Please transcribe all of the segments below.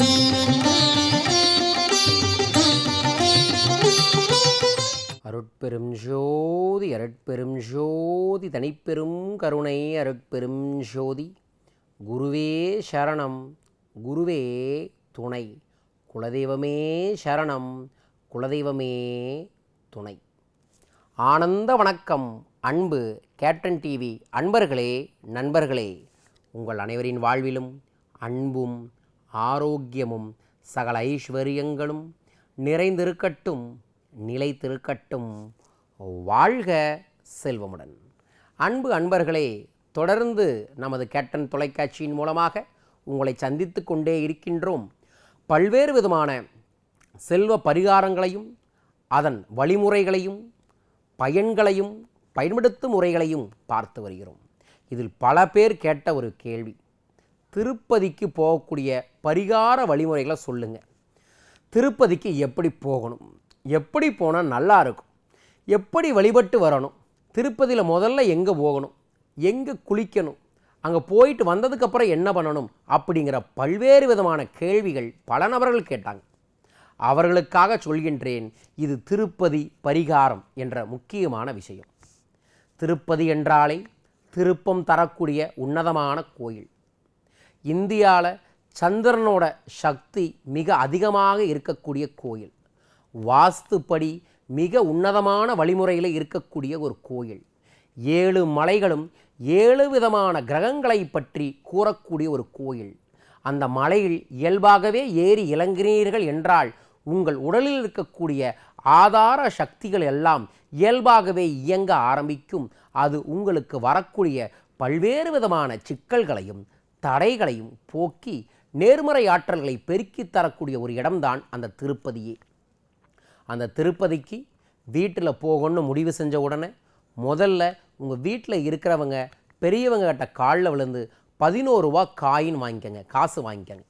அருட்பெரும் ஜோதி அருட்பெரும் ஜோதி தனிப்பெரும் கருணை அருட்பெரும் ஜோதி. குருவே சரணம் குருவே துணை. குலதெய்வமே சரணம் குலதெய்வமே துணை. ஆனந்த வணக்கம் அன்பு கேப்டன் டிவி அன்பர்களே நண்பர்களே. உங்கள் அனைவரின் வாழ்விலும் அன்பும் ஆரோக்கியமும் சகல ஐஸ்வர்யங்களும் நிறைந்திருக்கட்டும் நிலைத்திருக்கட்டும். வாழ்க செல்வமுடன். அன்பு அன்பர்களே தொடர்ந்து நமது கேப்டன் தொலைக்காட்சியின் மூலமாக உங்களை சந்தித்து கொண்டே இருக்கின்றோம். பல்வேறு விதமான செல்வ பரிகாரங்களையும் அதன் வழிமுறைகளையும் பயன்களையும் பயன்படுத்தும் முறைகளையும் பார்த்து வருகிறோம். இதில் பல பேர் கேட்ட ஒரு கேள்வி. திருப்பதிக்கு போகக்கூடிய பரிகார வழிமுறைகளை சொல்லுங்கள் திருப்பதிக்கு எப்படி போகணும்? எப்படி போனால் நல்லா இருக்கும்? எப்படி வழிபட்டு வரணும்? திருப்பதியில் முதல்ல எங்கே போகணும்? எங்கே குளிக்கணும்? அங்கே போயிட்டு வந்ததுக்கப்புறம் என்ன பண்ணணும்? அப்படிங்கிற பல்வேறு விதமான கேள்விகள் பல நபர்கள் கேட்டாங்க. அவர்களுக்காக சொல்கின்றேன் இது திருப்பதி பரிகாரம் என்ற முக்கியமான விஷயம். திருப்பதி என்றாலே திருப்பம் தரக்கூடிய உன்னதமான கோயில். இந்தியாவில் சந்திரனோட சக்தி மிக அதிகமாக இருக்கக்கூடிய கோயில். வாஸ்துப்படி மிக உன்னதமான வழிமுறையில் இருக்கக்கூடிய ஒரு கோயில். ஏழு மலைகளும் ஏழு விதமான கிரகங்களை பற்றி கூறக்கூடிய ஒரு கோயில். அந்த மலையில் இயல்பாகவே ஏறி இறங்கினீர்கள் என்றால் உங்கள் உடலில் இருக்கக்கூடிய ஆதார சக்திகள் எல்லாம் இயல்பாகவே இயங்க ஆரம்பிக்கும். அது உங்களுக்கு வரக்கூடிய பல்வேறு விதமான சிக்கல்களையும் தடைகளையும் போக்கி நேர்மறை ஆற்றல்களை பெருக்கித் தரக்கூடிய ஒரு இடம்தான் அந்த திருப்பதியே. அந்த திருப்பதிக்கு வீட்டில் போகணும்னு முடிவு செஞ்ச உடனே முதல்ல உங்கள் வீட்டில் இருக்கிறவங்க பெரியவங்க கிட்ட காலில் விழுந்து பதினோருவா காயின் வாங்கிக்கங்க காசு வாங்கிக்கங்க.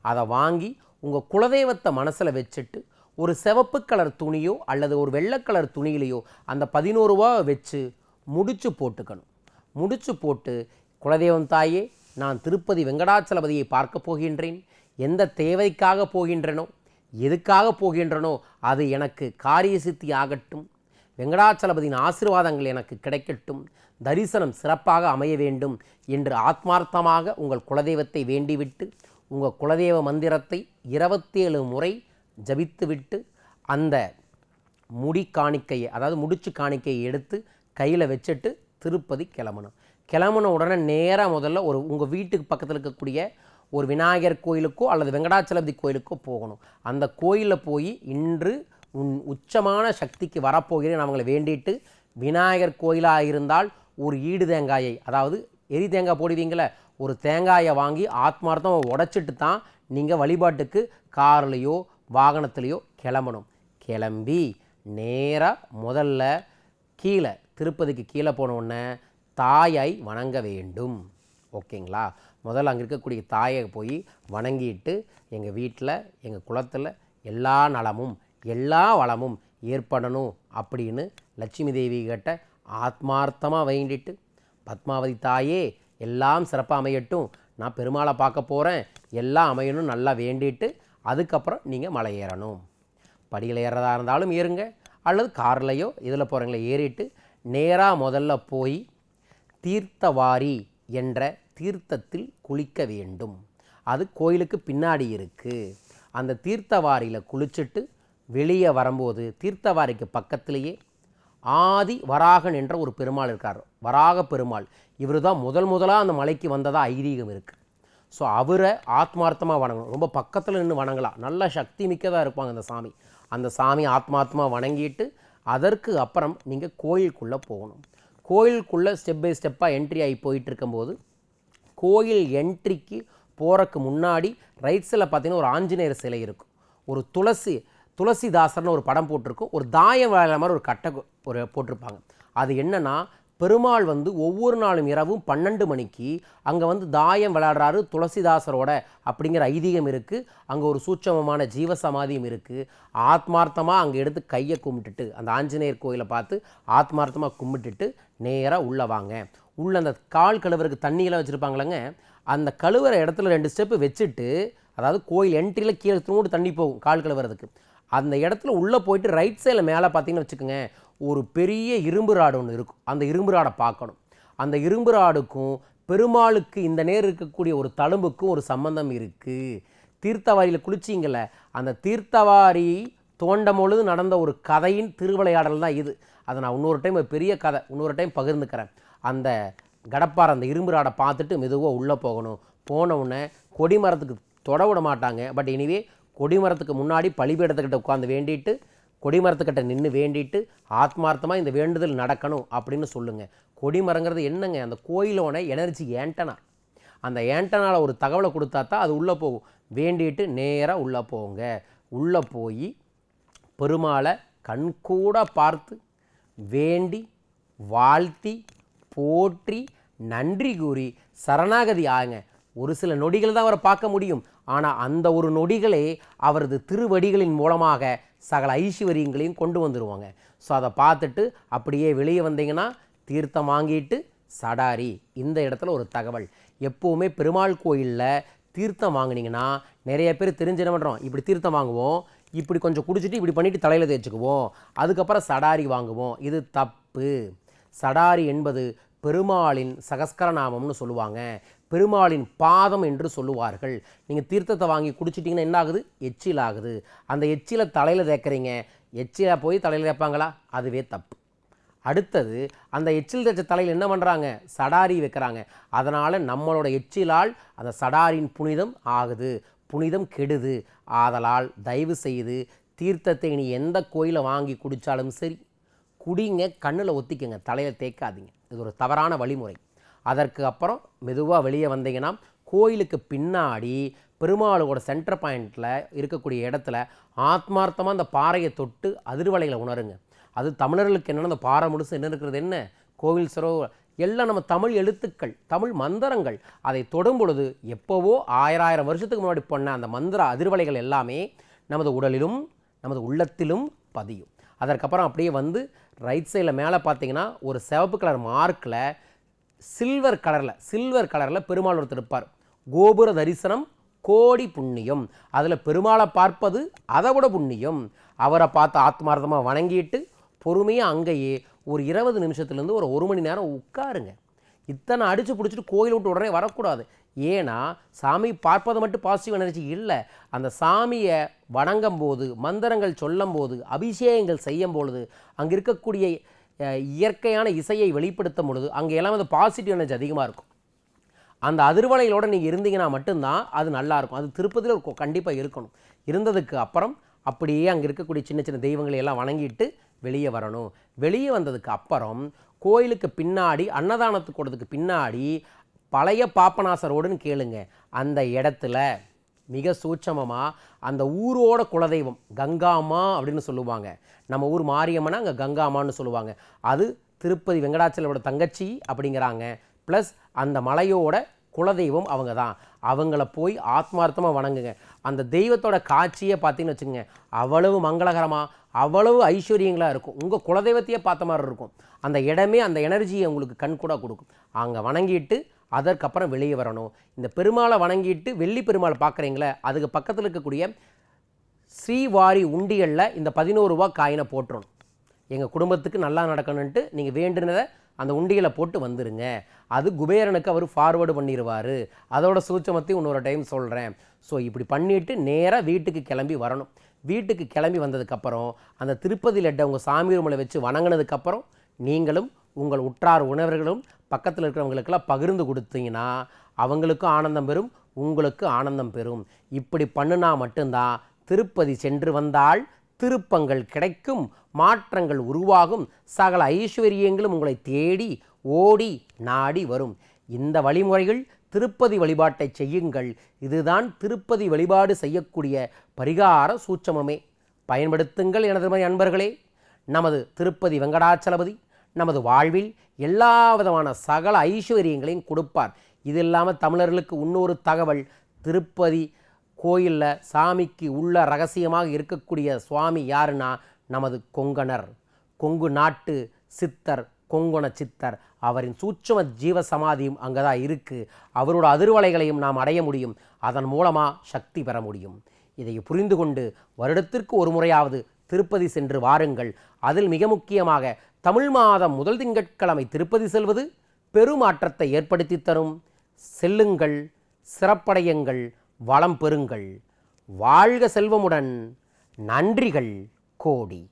அதை வாங்கி உங்கள் குலதெய்வத்தை மனசில் வச்சுட்டு ஒரு சிவப்பு கலர் துணியோ அல்லது ஒரு வெள்ளை கலர் துணியிலையோ அந்த பதினோருவா வச்சு முடிச்சு போட்டுக்கணும். முடிச்சு போட்டு குலதெய்வம் தாயே நான் திருப்பதி வெங்கடாச்சலபதியை பார்க்க போகின்றேன். எந்த தேவைக்காக போகின்றனோ எதுக்காக போகின்றனோ அது எனக்கு காரிய சித்தி ஆகட்டும். வெங்கடாச்சலபதியின் ஆசீர்வாதங்கள் எனக்கு கிடைக்கட்டும். தரிசனம் சிறப்பாக அமைய வேண்டும் என்று ஆத்மார்த்தமாக உங்கள் குலதெய்வத்தை வேண்டிவிட்டு உங்கள் குலதெய்வ மந்திரத்தை இருபத்தேழு முறை ஜபித்துவிட்டு அந்த முடி காணிக்கையை அதாவது முடிச்சு காணிக்கையை எடுத்து கையில் வச்சுட்டு திருப்பதி கிளம்பணும். கிளம்புன உடனே நேராக முதல்ல ஒரு உங்கள் வீட்டுக்கு பக்கத்தில் இருக்கக்கூடிய ஒரு விநாயகர் கோயிலுக்கோ அல்லது வெங்கடாச்சலபதி கோயிலுக்கோ போகணும். அந்த கோயிலில் போய் இன்று உன் உச்சமான சக்திக்கு வரப்போகிறேன் அவங்களை வேண்டிட்டு விநாயகர் கோயிலாக இருந்தால் ஒரு ஈடு தேங்காயை அதாவது எரி தேங்காய் போடுவீங்களே ஒரு தேங்காயை வாங்கி ஆத்மார்த்தமாக உடச்சிட்டு தான் நீங்கள் வழிபாட்டுக்கு கார்லேயோ வாகனத்துலேயோ கிளம்பணும். கிளம்பி நேராக முதல்ல கீழே திருப்பதிக்கு கீழே போன தாயை வணங்க வேண்டும். ஓகேங்களா? முதல்ல அங்கே இருக்கக்கூடிய தாயை போய் வணங்கிட்டு எங்கள் வீட்டில் எங்கள் குளத்தில் எல்லா நலமும் எல்லா வளமும் ஏற்படணும் அப்படின்னு லட்சுமி தேவி கிட்ட ஆத்மார்த்தமாக வேண்டிட்டு பத்மாவதி தாயே எல்லாம் சிறப்பாக அமையட்டும். நான் பெருமாளை பார்க்க போகிறேன் எல்லாம் அமையணும் நல்லா வேண்டிட்டு அதுக்கப்புறம் நீங்கள் மலை ஏறணும். படியில் ஏறதா இருந்தாலும் ஏறுங்க. அல்லது கார்லையோ இதில் போகிறவங்கள ஏறிட்டு நேராக முதல்ல போய் தீர்த்தவாரி என்ற தீர்த்தத்தில் குளிக்க வேண்டும். அது கோயிலுக்கு பின்னாடி இருக்குது அந்த தீர்த்தவாரியில் குளிச்சுட்டு வெளியே வரும்போது தீர்த்தவாரிக்கு பக்கத்திலேயே ஆதி வராகன் என்ற ஒரு பெருமாள் இருக்கார். வராக பெருமாள். இவர் தான் முதல் முதலாக அந்த மலைக்கு வந்ததாக ஐதீகம் இருக்குது ஸோ அவரை ஆத்மார்த்தமாக வணங்கணும். ரொம்ப பக்கத்தில் நின்று வணங்கலாம். நல்ல சக்தி மிக்கதாக இருப்பாங்க அந்த சாமி. அந்த சாமி ஆத்மார்த்தமாக வணங்கிட்டு அதற்கு அப்புறம் நீங்கள் கோயிலுக்குள்ளே போகணும். கோயிலுக்குள்ளே ஸ்டெப் பை ஸ்டெப்பாக என்ட்ரி ஆகி போயிட்டு இருக்கும்போது கோயில் என்ட்ரிக்கு போகிறக்கு முன்னாடி ரைட் சைடில் பார்த்தீங்கன்னா ஒரு ஆஞ்சநேயர் சிலை இருக்கும். ஒரு துளசி துளசிதாசர்னு ஒரு படம் போட்டிருக்கும். ஒரு தாயம் வேலை மாதிரி ஒரு கட்டை ஒரு போட்டிருப்பாங்க. அது என்னென்னா பெருமாள் வந்து ஒவ்வொரு நாளும் இரவும் பன்னெண்டு மணிக்கு அங்கே வந்து தாயம் விளையாடுறாரு துளசிதாசரோட அப்படிங்கிற ஐதீகம் இருக்குது அங்கே ஒரு சூட்சமமான ஜீவசமாதியும் இருக்குது ஆத்மார்த்தமாக அங்கே எடுத்து கையை கும்பிட்டுட்டு அந்த ஆஞ்சநேயர் கோயிலை பார்த்து ஆத்மார்த்தமாக கும்பிட்டுட்டு நேராக உள்ளே வாங்க. உள்ள அந்த கால் கழுவுறதுக்கு தண்ணியெல்லாம் வச்சுருப்பாங்களேங்க அந்த கழுவுற இடத்துல ரெண்டு ஸ்டெப்பு வச்சுட்டு அதாவது கோயில் என்ட்ரியில் கீழே திரும்ப தண்ணி போகும் கால் கழுவுறதுக்கு. அந்த இடத்துல உள்ளே போயிட்டு ரைட் சைடில் மேலே பார்த்தீங்கன்னு வச்சுக்கோங்க ஒரு பெரிய இரும்பு ராடு ஒன்று இருக்கும். அந்த இரும்பு ராடை பார்க்கணும். அந்த இரும்பு ராடுக்கும் பெருமாளுக்கு இந்த நேர் இருக்கக்கூடிய ஒரு தழும்புக்கும் ஒரு சம்பந்தம் இருக்குது தீர்த்தவாரியில் குளிச்சிங்கள அந்த தீர்த்தவாரி தோண்டும் பொழுது நடந்த ஒரு கதையின் திருவிளையாடல் தான் இது. அதை நான் இன்னொரு டைம் ஒரு பெரிய கதை இன்னொரு டைம் பகிர்ந்துக்கிறேன். அந்த கடப்பார் அந்த இரும்பு ராடை பார்த்துட்டு மெதுவாக உள்ளே போகணும். போன உடனே கொடிமரத்துக்கு தொட விட மாட்டாங்க. பட் எனிவே கொடிமரத்துக்கு முன்னாடி பலிபீடத்துக்கிட்ட உட்காந்து வேண்டிட்டு கொடிமரத்துக்கிட்ட நின்று வேண்டிட்டு ஆத்மார்த்தமாக இந்த வேண்டுதல் நடக்கணும் அப்படின்னு சொல்லுங்கள் கொடிமரங்கிறது என்னங்க? அந்த கோயிலோட எனர்ஜி ஏண்டனா அந்த ஏண்டனால ஒரு தகவலை கொடுத்தா தான் அது உள்ளே போகும். வேண்டிட்டு நேராக உள்ளே போங்க. உள்ளே போய் பெருமாளை கண்கூட பார்த்து வேண்டி வாழ்த்தி போற்றி நன்றி கூறி சரணாகதி ஆகுங்க. ஒரு சில நொடிகள் தான் அவரை பார்க்க முடியும். ஆனால் அந்த ஒரு நொடிகளே அவரது திருவடிகளின் மூலமாக சகல ஐஸ்வர்யங்களையும் கொண்டு வந்துடுவாங்க ஸோ அதை பார்த்துட்டு அப்படியே வெளியே வந்தீங்கன்னா தீர்த்தம் வாங்கிட்டு சடாரி. இந்த இடத்துல ஒரு தகவல். எப்போவுமே பெருமாள் கோயிலில் தீர்த்தம் வாங்கினீங்கன்னா நிறைய பேர் தெரிஞ்சு என்ன பண்ணுறோம் இப்படி தீர்த்தம் வாங்குவோம். இப்படி கொஞ்சம் குடிச்சிட்டு இப்படி பண்ணிட்டு தலையில் தேய்ச்சிக்குவோம். அதுக்கப்புறம் சடாரி வாங்குவோம். இது தப்பு. சடாரி என்பது பெருமாளின் சகஸ்கரநாமம்னு சொல்லுவாங்க. பெருமாளின் பாதம் என்று சொல்லுவார்கள். நீங்கள் தீர்த்தத்தை வாங்கி குடிச்சிட்டிங்கன்னா என்ன ஆகுது எச்சில் ஆகுது அந்த எச்சிலை தலையில் தேய்க்கிறீங்க. எச்சிலை போய் தலையில் தேய்ப்பாங்களா? அதுவே தப்பு. அடுத்தது அந்த எச்சில் தேச்ச தலையில் என்ன பண்ணுறாங்க சடாரி வைக்கிறாங்க. அதனால் நம்மளோட எச்சிலால் அந்த சடாரின் புனிதம் ஆகுது. புனிதம் கெடுது. ஆதலால் தயவு செய்து தீர்த்தத்தை நீ எந்த கோயிலை வாங்கி குடித்தாலும் சரி குடிங்க கண்ணில் ஒத்திக்கங்க. தலையில் தேய்க்காதீங்க. இது ஒரு தவறான வழிமுறை. அதற்கு அப்புறம் மெதுவாக வெளியே வந்தீங்கன்னா கோயிலுக்கு பின்னாடி பெருமாளோட சென்டர் பாயிண்டில் இருக்கக்கூடிய இடத்துல ஆத்மார்த்தமாக அந்த பாறையை தொட்டு அதிர்வலைகளை உணருங்க. அது தமிழர்களுக்கு என்னென்ன அந்த பாறை முழுசு என்ன இருக்கிறது என்ன? கோவில் சிறோ எல்லாம் நம்ம தமிழ் எழுத்துக்கள் தமிழ் மந்திரங்கள். அதை தொடும் பொழுது எப்போவோ ஆயிரம் வருஷத்துக்கு முன்னாடி பண்ண அந்த மந்திர அதிர்வலைகள் எல்லாமே நமது உடலிலும் நமது உள்ளத்திலும் பதியும். அதற்கப்புறம் அப்படியே வந்து ரைட் சைடில் மேலே பார்த்தீங்கன்னா ஒரு சிவப்பு கலர் மார்க்கில் சில்வர் கலரில் சில்வர் கலரில் பெருமாள் ஒருத்தர் இருப்பார். கோபுர தரிசனம் கோடி புண்ணியம். அதில் பெருமாளை பார்ப்பது அதை விட புண்ணியம். அவரை பார்த்து ஆத்மார்த்தமாக வணங்கிட்டு பொறுமையாக அங்கேயே ஒரு இருபது நிமிஷத்துலேருந்து ஒரு ஒரு மணி நேரம் உட்காருங்க. இத்தனை அடித்து பிடிச்சிட்டு கோயில் விட்டு உடனே வரக்கூடாது. ஏன்னா சாமி பார்ப்பதை மட்டும் பாசிட்டிவ் எனர்ஜி இல்லை. அந்த சாமியை வணங்கும் போது மந்திரங்கள் சொல்லும் போது அபிஷேகங்கள் செய்யும் பொழுது அங்கே இருக்கக்கூடிய இயற்கையான இசையை வெளிப்படுத்தும் பொழுது அங்கே எல்லாம் அந்த பாசிட்டிவ் எனர்ஜி அதிகமாக இருக்கும். அந்த அதிர்வலைகளோடு நீங்கள் இருந்தீங்கன்னா மட்டும்தான் அது நல்லாயிருக்கும் அது திருப்பதியில் கண்டிப்பாக இருக்கணும். இருந்ததுக்கு அப்புறம் அப்படியே அங்கே இருக்கக்கூடிய சின்ன சின்ன தெய்வங்களை எல்லாம் வணங்கிட்டு வெளியே வரணும். வெளியே வந்ததுக்கு அப்புறம் கோயிலுக்கு பின்னாடி அன்னதானத்துக்கு போடுறதுக்கு பின்னாடி பழைய பாப்பநாசரோடுன்னு கேளுங்க. அந்த இடத்துல மிக சூட்சமமாக அந்த ஊரோட குலதெய்வம் கங்காமா அப்படின்னு சொல்லுவாங்க. நம்ம ஊர் மாரியம்மனா அங்கே கங்காமான்னு சொல்லுவாங்க. அது திருப்பதி வெங்கடாச்சலோட தங்கச்சி அப்படிங்கிறாங்க. ப்ளஸ் அந்த மலையோட குலதெய்வம் அவங்க தான். அவங்கள போய் ஆத்மார்த்தமாக வணங்குங்க. அந்த தெய்வத்தோட காட்சியை பார்த்தீங்கன்னு வச்சுக்கோங்க. அவ்வளவு மங்களகரமாக அவ்வளவு ஐஸ்வர்யங்களாக இருக்கும். உங்கள் குலதெய்வத்தையே பார்த்த மாதிரி இருக்கும். அந்த இடமே அந்த எனர்ஜியை உங்களுக்கு கண் கூட கொடுக்கும். அங்கே வணங்கிட்டு அதற்கப்புறம் வெளியே வரணும். இந்த பெருமாளை வணங்கிட்டு வெள்ளி பெருமாளை பார்க்குறீங்களே அதுக்கு பக்கத்தில் இருக்கக்கூடிய ஸ்ரீவாரி உண்டியலில் இந்த பதினோரு ரூபா காயினை போட்டுறணும். எங்கள் குடும்பத்துக்கு நல்லா நடக்கணுன்ட்டு நீங்கள் வேண்டுனதை அந்த உண்டியலை போட்டு வந்துடுங்க அது குபேரனுக்கு அவர் ஃபார்வேர்டு பண்ணிடுவார் அதோட சூட்சமத்தையும் இன்னொரு டைம் சொல்கிறேன் ஸோ இப்படி பண்ணிவிட்டு நேராக வீட்டுக்கு கிளம்பி வரணும். வீட்டுக்கு கிளம்பி வந்ததுக்கப்புறம் அந்த திருப்பதி லட்டை உங்கள் சாமி ரூமில் வச்சு வணங்கினதுக்கப்புறம் நீங்களும் உங்கள் உற்றார் உணவர்களும் பக்கத்தில் இருக்கிறவங்களுக்கெல்லாம் பகிர்ந்து கொடுத்தீங்கன்னா அவங்களுக்கும் ஆனந்தம் பெறும் உங்களுக்கு ஆனந்தம் பெறும். இப்படி பண்ணுனா மட்டும்தான் திருப்பதி சென்று வந்தால் திருப்பங்கள் கிடைக்கும் மாற்றங்கள் உருவாகும் சகல ஐஸ்வர்யங்களும் உங்களை தேடி ஓடி நாடி வரும். இந்த வழிமுறைகள் திருப்பதி வழிபாட்டை செய்யுங்கள். இதுதான் திருப்பதி வழிபாடு செய்யக்கூடிய பரிகார சூட்சமமே. பயன்படுத்துங்கள் எனது மாதிரி அன்பர்களே. நமது திருப்பதி வெங்கடாச்சலபதி. நமது வாழ்வில் எல்லா விதமான சகல ஐஸ்வர்யங்களையும் கொடுப்பார். இது இல்லாமல் தமிழர்களுக்கு இன்னொரு தகவல் திருப்பதி கோயிலில் சாமிக்கு உள்ள ரகசியமாக இருக்கக்கூடிய சுவாமி யாருன்னா நமது கொங்கணர். கொங்கு நாட்டு சித்தர் கொங்குண சித்தர். அவரின் சூட்சம ஜீவ சமாதியும் அங்கே தான் இருக்குது அவரோட அதிர்வலைகளையும் நாம் அடைய முடியும். அதன் மூலமாக சக்தி பெற முடியும். இதை புரிந்து கொண்டு வருடத்திற்கு ஒரு முறையாவது திருப்பதி சென்று வாருங்கள். அதில் மிக முக்கியமாக தமிழ் மாதம் முதல் திங்கட்கிழமை திருப்பதி செல்வது பெருமாற்றத்தை ஏற்படுத்தி தரும். செல்லுங்கள் சிறப்படையுங்கள் வளம் பெறுங்கள். வாழ்க செல்வமுடன். நன்றிகள் கோடி.